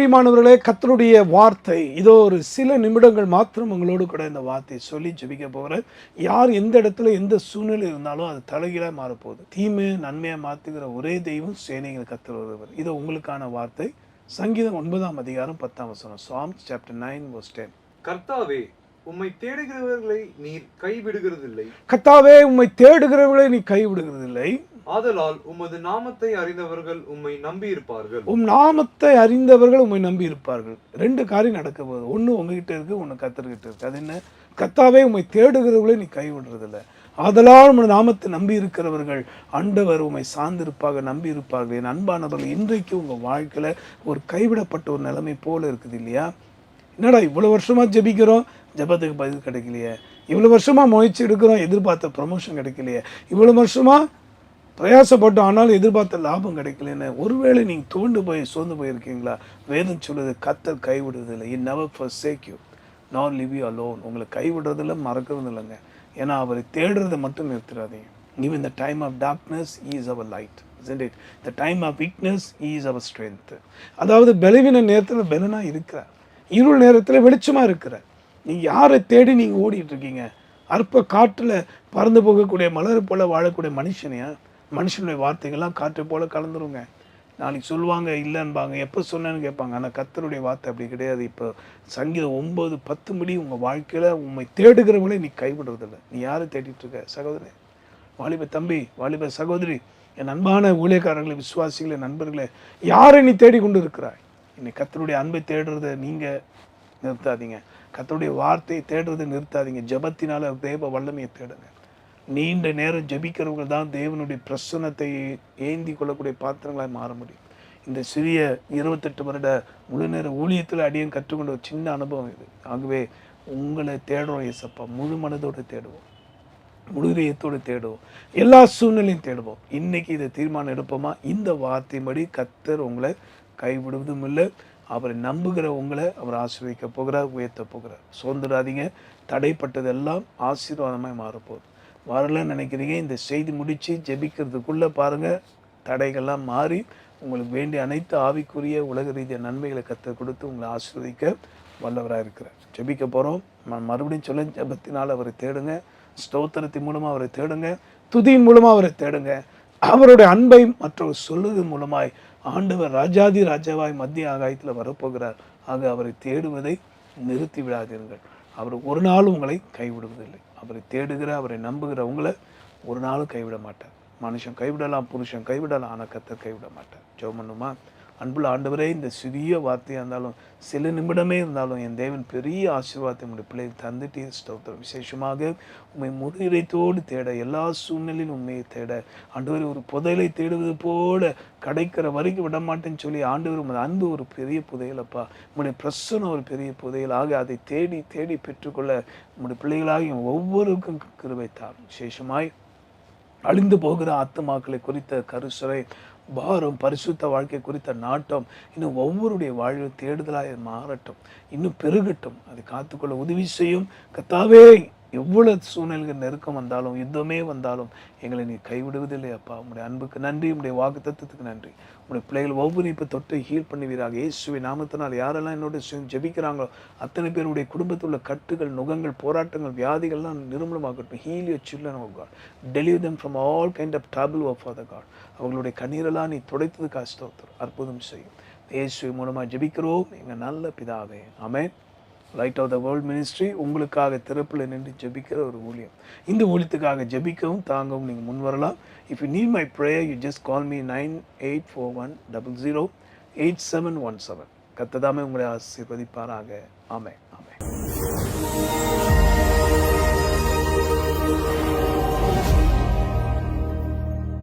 பிரியமானவர்களே கத்தருடைய வார்த்தை. இதோ ஒரு சில நிமிடங்கள் மாத்திரம் உங்களோடு கூட இந்த வார்த்தையை சொல்லி ஜெபிக்க போகிறேன். யார் எந்த இடத்துல எந்த சூழ்நிலை இருந்தாலும் அது தலைகீழாக மாறப்போகுது. தீமையை நன்மையாக மாற்றுகிற ஒரே தெய்வம் சேனைகள் கத்தர் ஒருவர். இது உங்களுக்கான வார்த்தை. சங்கீதம் ஒன்பதாம் அதிகாரம் பத்தாம் வசனம். Psalms chapter nine verse ten கர்த்தாவே உம்மை தேடுகிறவர்களை நீர் கைவிடுகிறதில்லை. கத்தாவே உம்மை தேடுகிறவர்களை நீ கைவிடுகிறதில்லை. ஆதலால் உமது நாமத்தை அறிந்தவர்கள் உம்மை நம்பி இருப்பார்கள் உம் நாமத்தை அறிந்தவர்கள் உம்மை நம்பி இருப்பார்கள் ரெண்டு காரியம் நடக்க போகுது. ஒன்று உங்ககிட்ட இருக்கு ஒன்று கத்தர்கிட்ட இருக்கு. அது என்ன? கத்தாவே உம்மை தேடுகிறவர்களே நீ கைவிடுறதில்ல. ஆதலால் உம் நாமத்தை நம்பி இருக்கிறவர்கள் அண்டவர் உம்மை சார்ந்திருப்பாக நம்பி இருப்பார்கள் என் அன்பானவர்கள் இன்றைக்கு உங்கள் வாழ்க்கையில் ஒரு கைவிடப்பட்ட ஒரு நிலைமை போல இருக்குது இல்லையா? என்னடா இவ்வளோ வருஷமாக ஜெபிக்கிறோம்? ஜெபத்துக்கு பதில் கிடைக்கலையே. இவ்வளோ வருஷமாக முயற்சி எடுக்கிறோம்? எதிர்பார்த்த ப்ரமோஷன் கிடைக்கலையே. இவ்வளோ வருஷமாக பிரயாசப்பட்டோம் ஆனாலும் எதிர்பார்த்த லாபம் கிடைக்கலன்னு. ஒருவேளை நீங்கள் தோண்டு போய் சோர்ந்து போயிருக்கீங்களா? வேதம் சொல்லுது கத்தர் கைவிடுறதில்லை. In never first sake you none leave you alone உங்களை கைவிடுறதில்ல மறக்கிறது இல்லைங்க ஏன்னா அவரை தேடுறதை மட்டும் நிறுத்திடாதீங்க. ஈவன் இந்த time of darkness is our light isn't it? The time of weakness is our strength அதாவது பலவீன நேரத்தில் பலனாக இருக்கிறார். இருள் நேரத்தில் வெளிச்சமாக இருக்கிறார். நீங்கள் யாரை தேடி நீங்கள் ஓடிட்டு இருக்கீங்க? அற்ப காட்டில் பறந்து போகக்கூடிய மலர் போல வாழக்கூடிய மனுஷனையா? மனுஷனுடைய வார்த்தைகள்லாம் காற்று போல கலந்துருங்க. நாளைக்கு சொல்லுவாங்க இல்லைன்பாங்க எப்போ சொன்னேன்னு கேட்பாங்க. ஆனால் கத்தருடைய வார்த்தை அப்படி கிடையாது. இப்போ சங்கீதம் ஒம்பது பத்து மணி உங்கள் வாழ்க்கையில் உண்மை தேடுகிறவங்களே நீ கைவிடுறதில்லை. நீ யாரை தேடிட்டுருக்க சகோதரி வாலிப தம்பி வாலிப சகோதரி என் அன்பான ஊழியக்காரர்களை விசுவாசிகளை நண்பர்களே யாரை நீ தேடிக்கொண்டு இருக்கிறாய் இன்னைக்கு கத்தருடைய அன்பை தேடுறதை நீங்கள் நிறுத்தாதீங்க. கத்தருடைய வார்த்தையை தேடுறதை நிறுத்தாதீங்க. ஜெபத்தினால தேவ வல்லமையை தேடுங்க. நீண்ட நேரம் ஜெபிக்கிறவங்க தான் தேவனுடைய பிரசன்னத்தை ஏந்தி கொள்ளக்கூடிய பாத்திரங்களாக மாற முடியும். இந்த சிறிய இருபத்தெட்டு வருட முழு நேர ஊழியத்தில் அடியன் கற்றுக்கொண்ட ஒரு சின்ன அனுபவம் இது. ஆகவே உங்களை தேடுறோம் ஏசப்பா முழு மனதோடு தேடுவோம். முழுதயத்தோடு தேடுவோம். எல்லா சூழ்நிலையும் தேடுவோம். இன்னைக்கு இதை தீர்மானம் எடுப்போமா? இந்த வார்த்தையின்படி கத்தர் உங்களை கைவிடுவதும் இல்லை. அவரை நம்புகிற உங்களை அவர் ஆசீர்வதிக்க போகிறார் உயர்த்த போகிறார். சோர்ந்துடாதீங்க. தடைப்பட்டதெல்லாம் ஆசீர்வாதமாக மாறப்போகுது. வரலன்னு நினைக்கிறீங்க இந்த செய்தி முடித்து ஜெபிக்கிறதுக்குள்ளே பாருங்கள் தடைகள்லாம் மாறி உங்களுக்கு வேண்டிய அனைத்து ஆவிக்குரிய உலக ரீதியாக நன்மைகளை கற்றுக் கொடுத்து உங்களை ஆஸ்வதிக்க வல்லவராக இருக்கிறார். ஜெபிக்க போகிறோம் மறுபடியும் சொல்ல ஜபத்தினால் அவரை தேடுங்க. ஸ்தோத்திரத்தின் மூலமாக அவரை தேடுங்க. துதியின் மூலமாக அவரை தேடுங்க. அவருடைய அன்பை மற்றவர் சொல்லுது மூலமாய் ஆண்டவர் ராஜாதி ராஜாவாய் மத்திய ஆகாயத்தில் வரப்போகிறார். ஆக அவரை தேடுவதை நிறுத்தி விடாதீர்கள். அவர் ஒரு நாளும் உங்களை கைவிடுவதில்லை. அவரை தேடுகிற அவரை நம்புகிற உங்களை ஒரு நாளும் கைவிட மாட்டார். மனுஷன் கைவிடலாம் புருஷன் கைவிடலாம் ஆனால் கத்தர் கைவிட மாட்டார். ஜெபம் பண்ணுமா? அன்புள்ள ஆண்டவரே இந்த சிறிய வார்த்தையாக இருந்தாலும் சில நிமிடமே இருந்தாலும் என் தேவன் பெரிய ஆசீர்வாதத்தை உங்களுடைய பிள்ளைகள் தந்துட்டே ஸ்தோத்திரம். விசேஷமாக உண்மை முறைத்தோடு தேட எல்லா சூழ்நிலையிலும் உண்மையை தேட. ஆண்டவர் ஒரு புதையலை தேடுவது போல கிடைக்கிற வரைக்கும் விட மாட்டேன்னு சொல்லி ஆண்டவர் உமது அன்பு ஒரு பெரிய புதையலப்பா உங்களுடைய பிரசனம் ஒரு பெரிய புதையல். ஆக அதை தேடி தேடி பெற்றுக்கொள்ள உங்களுடைய பிள்ளைகளாக ஒவ்வொருக்கும் கிருபைத்தார் விசேஷமாய் அழிந்து போகிற ஆத்மாக்களை குறித்த கருசுரை பாரம் பரிசுத்த வாழ்க்கை குறித்த நாட்டம் இன்னும் ஒவ்வொருடைய வாழ்வில் தேடுதலாக மாறட்டும். இன்னும் பெருகட்டும். அது காத்துக்கொள்ள உதவி செய்யும் கத்தாவே எவ்வளவு சூழ்நிலைகள் நெருக்கம் வந்தாலும் யுத்தமே வந்தாலும் எங்களை நீ கைவிடுவதில்லை அப்பா. உங்களுடைய அன்புக்கு நன்றி உங்களுடைய வாக்கு தத்துவத்துக்கு நன்றி. உங்களுடைய பிள்ளைகள் ஒவ்வொரு இப்போ தொட்டு ஹீல் பண்ணுவீராக. இயேசுவை நாமத்தினால் யாரெல்லாம் என்னோட ஜெபிக்கிறாங்களோ அத்தனை பேருடைய குடும்பத்தில் உள்ள கட்டுகள் நுகங்கள் போராட்டங்கள் வியாதிகள்லாம் நிர்மூலமாகட்டும். Heal your children of God deliver them from all kind of trouble of father God அவங்களுடைய கண்ணீரெல்லாம் நீ துடைத்ததுக்கு அஸ்தோத்திரம் அற்புதம் செய்யும். இயேசுவை மூலமாக ஜெபிக்கிறோம். எங்கள் நல்ல பிதாவே. ஆமேன் light of the world ministry உங்களுக்காக திறப்பில் நின்று ஜெபிக்கிற ஒரு ஊழியம். இந்த ஊழியத்துக்காக ஜெபிக்கவும் தாங்கவும் நீங்கள் முன் வரலாம். If you need my prayer you just call me nine eight four one double zero eight seven one seven கத்ததாமே உங்களை ஆசீர்வதிப்பாராக. ஆமே ஆமே